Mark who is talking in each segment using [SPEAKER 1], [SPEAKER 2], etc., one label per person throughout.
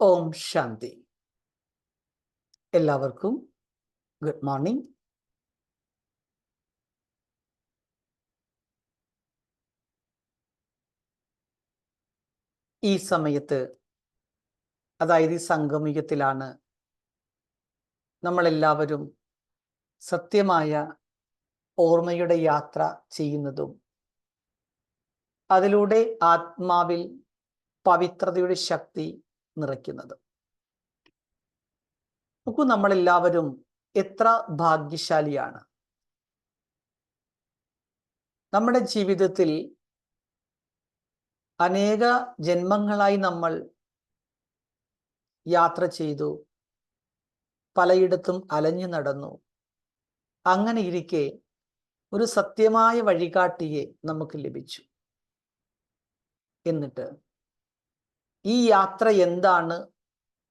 [SPEAKER 1] ഓം ശാന്തി. എല്ലാവർക്കും good morning. ഈ സമയത്ത് അതായത് ഈ സംഗമികത്തിലാണ് നമ്മളെല്ലാവരും സത്യമായ ഓർമ്മയുടെ യാത്ര ചെയ്യുന്നതും അതിലൂടെ ആത്മാവിൽ പവിത്രതയുടെ ശക്തി നിറയ്ക്കുന്നതും. നോക്കൂ നമ്മളെല്ലാവരും എത്ര ഭാഗ്യശാലിയാണ്. നമ്മുടെ ജീവിതത്തിൽ അനേക ജന്മങ്ങളായി നമ്മൾ യാത്ര ചെയ്തു പലയിടത്തും അലഞ്ഞു നടന്നു. അങ്ങനെ ഇരിക്കെ ഒരു സത്യമായ വഴികാട്ടിയെ നമുക്ക് ലഭിച്ചു. എന്നിട്ട് ഈ യാത്ര എന്താണ്?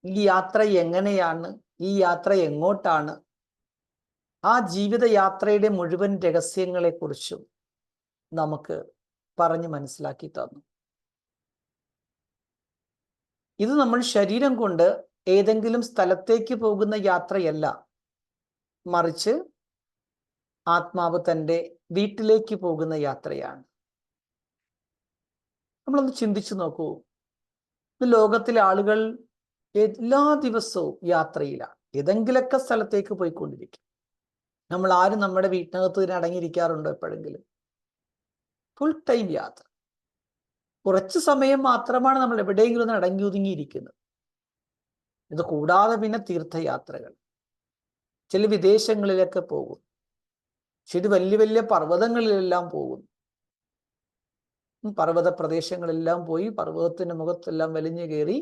[SPEAKER 1] ഈ യാത്ര എങ്ങനെയാണ്? ഈ യാത്ര എങ്ങോട്ടാണ്? ആ ജീവിതയാത്രയുടെ മുഴുവൻ രഹസ്യങ്ങളെക്കുറിച്ചും നമുക്ക് പറഞ്ഞു മനസ്സിലാക്കി തന്നു. ഇത് നമ്മൾ ശരീരം കൊണ്ട് ഏതെങ്കിലും സ്ഥലത്തേക്ക് പോകുന്ന യാത്രയല്ല. മറിച്ച് ആത്മാവ് തന്റെ വീട്ടിലേക്ക് പോകുന്ന യാത്രയാണ്. നമ്മളൊന്ന് ചിന്തിച്ചു നോക്കൂ. ലോകത്തിലെ ആളുകൾ എല്ലാ ദിവസവും യാത്രയിലാണ് ഏതെങ്കിലൊക്കെ സ്ഥലത്തേക്ക് പോയിക്കൊണ്ടിരിക്കും. നമ്മൾ ആരും നമ്മുടെ വീട്ടിനകത്ത് തന്നെ അടങ്ങിയിരിക്കാറുണ്ടോ എപ്പോഴെങ്കിലും? ഫുൾ ടൈം യാത്ര. കുറച്ച് സമയം മാത്രമാണ് നമ്മൾ എവിടെയെങ്കിലും ഒന്ന് അടങ്ങി ഒതുങ്ങിയിരിക്കുന്നത് ഇത് കൂടാതെ പിന്നെ തീർത്ഥയാത്രകൾ. ചില വിദേശങ്ങളിലൊക്കെ പോകും. ചില വലിയ വലിയ പർവതങ്ങളിലെല്ലാം പോകും. പർവത പ്രദേശങ്ങളെല്ലാം പോയി പർവതത്തിന്റെ മുഖത്തെല്ലാം വലിഞ്ഞു കയറി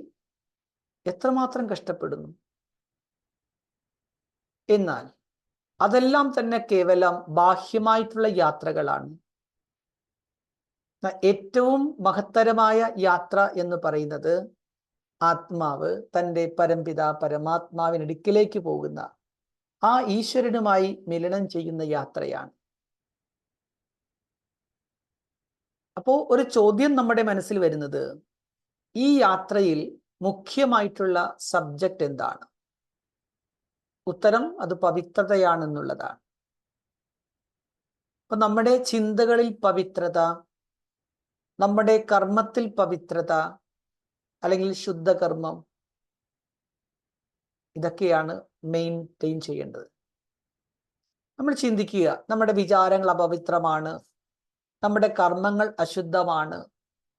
[SPEAKER 1] എത്രമാത്രം കഷ്ടപ്പെടുന്നു? എന്നാൽ അതെല്ലാം തന്നെ കേവലം ബാഹ്യമായിട്ടുള്ള യാത്രകളാണ്. ഏറ്റവും മഹത്തരമായ യാത്ര എന്ന് പറയുന്നത് ആത്മാവ് തന്റെ പരംപിത പരമാത്മാവിനടുക്കിലേക്ക് പോകുന്ന ആ ഈശ്വരനുമായി മിലനം ചെയ്യുന്ന യാത്രയാണ്. അപ്പോ ഒരു ചോദ്യം നമ്മുടെ മനസ്സിൽ വരുന്നത് ഈ യാത്രയിൽ മുഖ്യമായിട്ടുള്ള സബ്ജക്റ്റ് എന്താണ്? ഉത്തരം അത് പവിത്രതയാണെന്നുള്ളതാണ്. അപ്പൊ നമ്മുടെ ചിന്തകളിൽ പവിത്രത നമ്മുടെ കർമ്മത്തിൽ പവിത്രത അല്ലെങ്കിൽ ശുദ്ധകർമ്മം ഇതൊക്കെയാണ് മെയിന്റെയിൻ ചെയ്യേണ്ടത്. നമ്മൾ ചിന്തിക്കുക നമ്മുടെ വിചാരങ്ങൾ അപവിത്രമാണ് നമ്മുടെ കർമ്മങ്ങൾ അശുദ്ധമാണ്.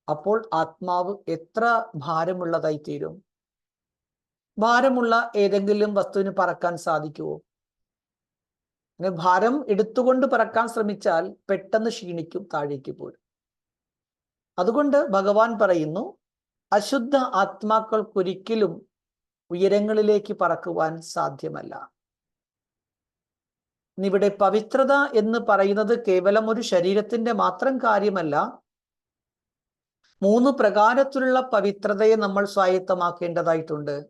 [SPEAKER 1] അപ്പോൾ ആത്മാവ് എത്ര ഭാരമുള്ളതായി തീരും ഭാരമുള്ള ഏതെങ്കിലും വസ്തുവിന് പറക്കാൻ സാധിക്കുമോ അങ്ങനെ ഭാരം എടുത്തുകൊണ്ട് പറക്കാൻ ശ്രമിച്ചാൽ പെട്ടെന്ന് ക്ഷീണിക്കും താഴേക്ക് പോരും. അതുകൊണ്ട് ഭഗവാൻ പറയുന്നു അശുദ്ധ ആത്മാക്കൾക്കൊരിക്കലും ഉയരങ്ങളിലേക്ക് പറക്കുവാൻ സാധ്യമല്ല. ഇവിടെ പവിത്രത എന്ന് പറയുന്നത് കേവലം ഒരു ശരീരത്തിന്റെ മാത്രം കാര്യമല്ല. മൂന്ന് പ്രകാരത്തിലുള്ള പവിത്രതയെ നമ്മൾ സ്വായത്തമാക്കേണ്ടതായിട്ടുണ്ട്.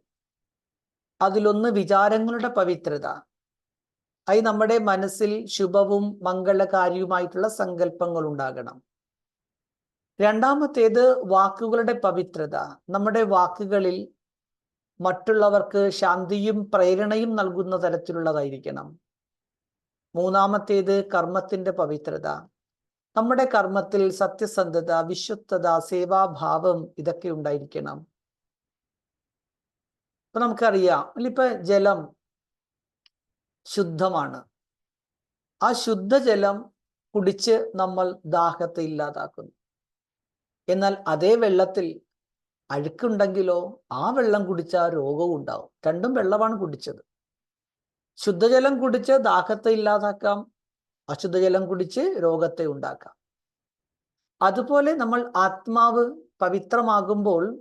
[SPEAKER 1] അതിലൊന്ന് വിചാരങ്ങളുടെ പവിത്രത. അത് നമ്മുടെ മനസ്സിൽ ശുഭവും മംഗളകാരിയുമായിട്ടുള്ള സങ്കല്പങ്ങൾ ഉണ്ടാകണം. രണ്ടാമത്തേത് വാക്കുകളുടെ പവിത്രത. നമ്മുടെ വാക്കുകളിൽ മറ്റുള്ളവർക്ക് ശാന്തിയും പ്രേരണയും നൽകുന്ന തരത്തിലുള്ളതായിരിക്കണം. മൂന്നാമത്തേത് കർമ്മത്തിന്റെ പവിത്രത. നമ്മുടെ കർമ്മത്തിൽ സത്യസന്ധത വിശുദ്ധത സേവാഭാവം ഇതൊക്കെ ഉണ്ടായിരിക്കണം. ഇപ്പൊ നമുക്കറിയാം ഇപ്പൊ ജലം ശുദ്ധമാണ്. ആ ശുദ്ധജലം കുടിച്ച് നമ്മൾ ദാഹത്തെ ഇല്ലാതാക്കുന്നു. എന്നാൽ അതേ വെള്ളത്തിൽ അഴുക്കുണ്ടെങ്കിലോ ആ വെള്ളം കുടിച്ചാൽ രോഗവും ഉണ്ടാവും. രണ്ടും വെള്ളമാണ് കുടിച്ചത്. ശുദ്ധജലം കുടിച്ച് ദാഹത്തെ ഇല്ലാതാക്കാം. അശുദ്ധജലം കുടിച്ച് രോഗത്തെ ഉണ്ടാക്കാം. അതുപോലെ നമ്മൾ ആത്മാവ് പവിത്രമാകുമ്പോൾ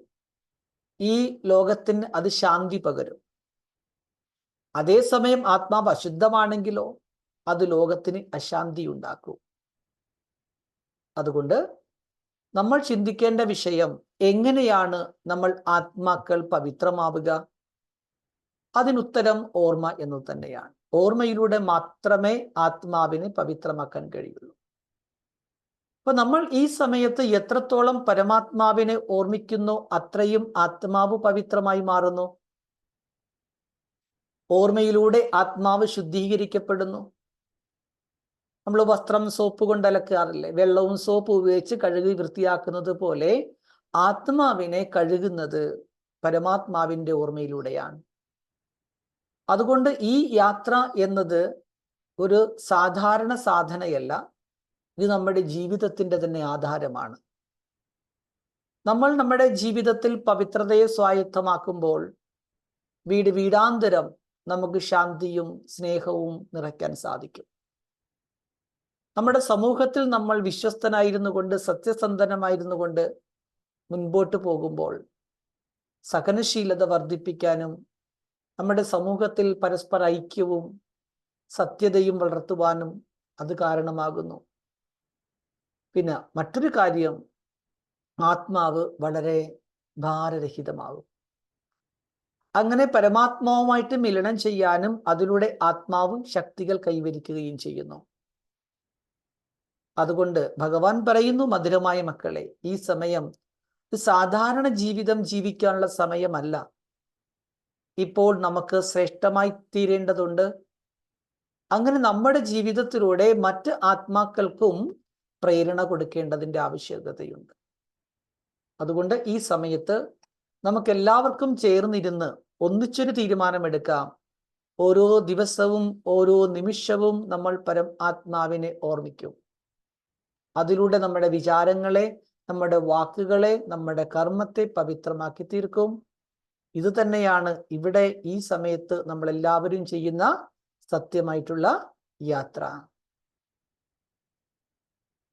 [SPEAKER 1] ഈ ലോകത്തിന് അത് ശാന്തി പകരും. അതേസമയം ആത്മാവ് അശുദ്ധമാണെങ്കിലോ അത് ലോകത്തിന് അശാന്തി ഉണ്ടാക്കും. അതുകൊണ്ട് നമ്മൾ ചിന്തിക്കേണ്ട വിഷയം എങ്ങനെയാണ് നമ്മൾ ആത്മാക്കൾ പവിത്രമാവുക? അതിനുത്തരം ഓർമ്മ എന്നു തന്നെയാണ്. ഓർമ്മയിലൂടെ മാത്രമേ ആത്മാവിനെ പവിത്രമാക്കാൻ കഴിയുള്ളൂ. അപ്പൊ നമ്മൾ ഈ സമയത്ത് എത്രത്തോളം പരമാത്മാവിനെ ഓർമ്മിക്കുന്നു അത്രയും ആത്മാവ് പവിത്രമായി മാറുന്നു? ഓർമ്മയിലൂടെ ആത്മാവ് ശുദ്ധീകരിക്കപ്പെടുന്നു. നമ്മൾ വസ്ത്രം സോപ്പ് കൊണ്ട് അലക്കാറില്ലേ? വെള്ളവും സോപ്പ് ഉപയോഗിച്ച് കഴുകി വൃത്തിയാക്കുന്നത് പോലെ ആത്മാവിനെ കഴുകുന്നത് പരമാത്മാവിന്റെ ഓർമ്മയിലൂടെയാണ്. അതുകൊണ്ട് ഈ യാത്ര എന്നത് ഒരു സാധാരണ സാധനയല്ല. ഇത് നമ്മുടെ ജീവിതത്തിന്റെ തന്നെ ആധാരമാണ്. നമ്മൾ നമ്മുടെ ജീവിതത്തിൽ പവിത്രതയെ സ്വായത്തമാക്കുമ്പോൾ വീട് വീടാന്തരം നമുക്ക് ശാന്തിയും സ്നേഹവും നിറയ്ക്കാൻ സാധിക്കും. നമ്മുടെ സമൂഹത്തിൽ നമ്മൾ വിശ്വസ്തനായിരുന്നു കൊണ്ട് സത്യസന്ധനമായിരുന്നു കൊണ്ട് മുൻപോട്ട് പോകുമ്പോൾ സഹനശീലത വർദ്ധിപ്പിക്കാനും നമ്മുടെ സമൂഹത്തിൽ പരസ്പര ഐക്യവും സത്യതയും വളർത്തുവാനും അത് കാരണമാകുന്നു. പിന്നെ മറ്റൊരു കാര്യം ആത്മാവ് വളരെ ഭാരരഹിതമാകും. അങ്ങനെ പരമാത്മാവുമായിട്ട് മിലനം ചെയ്യാനും അതിലൂടെ ആത്മാവും ശക്തികൾ കൈവരിക്കുകയും ചെയ്യുന്നു. അതുകൊണ്ട് ഭഗവാൻ പറയുന്നു മധുരമായ മക്കളെ ഈ സമയം സാധാരണ ജീവിതം ജീവിക്കാനുള്ള സമയമല്ല. ഇപ്പോൾ നമുക്ക് ശ്രേഷ്ഠമായി തീരേണ്ടതുണ്ട്. അങ്ങനെ നമ്മുടെ ജീവിതത്തിലൂടെ മറ്റ് ആത്മാക്കൾക്കും പ്രേരണ കൊടുക്കേണ്ടതിന്റെ ആവശ്യകതയുണ്ട്. അതുകൊണ്ട് ഈ സമയത്ത് നമുക്ക് എല്ലാവർക്കും ചേർന്നിരുന്ന് ഒന്നിച്ചൊരു തീരുമാനമെടുക്കാം. ഓരോ ദിവസവും ഓരോ നിമിഷവും നമ്മൾ പരം ആത്മാവിനെ ഓർമ്മിക്കും. അതിലൂടെ നമ്മുടെ വിചാരങ്ങളെ നമ്മുടെ വാക്കുകളെ നമ്മുടെ കർമ്മത്തെ പവിത്രമാക്കി തീർക്കും ഇത് തന്നെയാണ് ഇവിടെ ഈ സമയത്ത് നമ്മൾ എല്ലാവരും ചെയ്യുന്ന സത്യമായിട്ടുള്ള യാത്ര.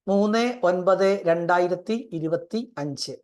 [SPEAKER 1] മൂന്ന് ഒൻപത് രണ്ടായിരത്തി ഇരുപത്തി അഞ്ച്.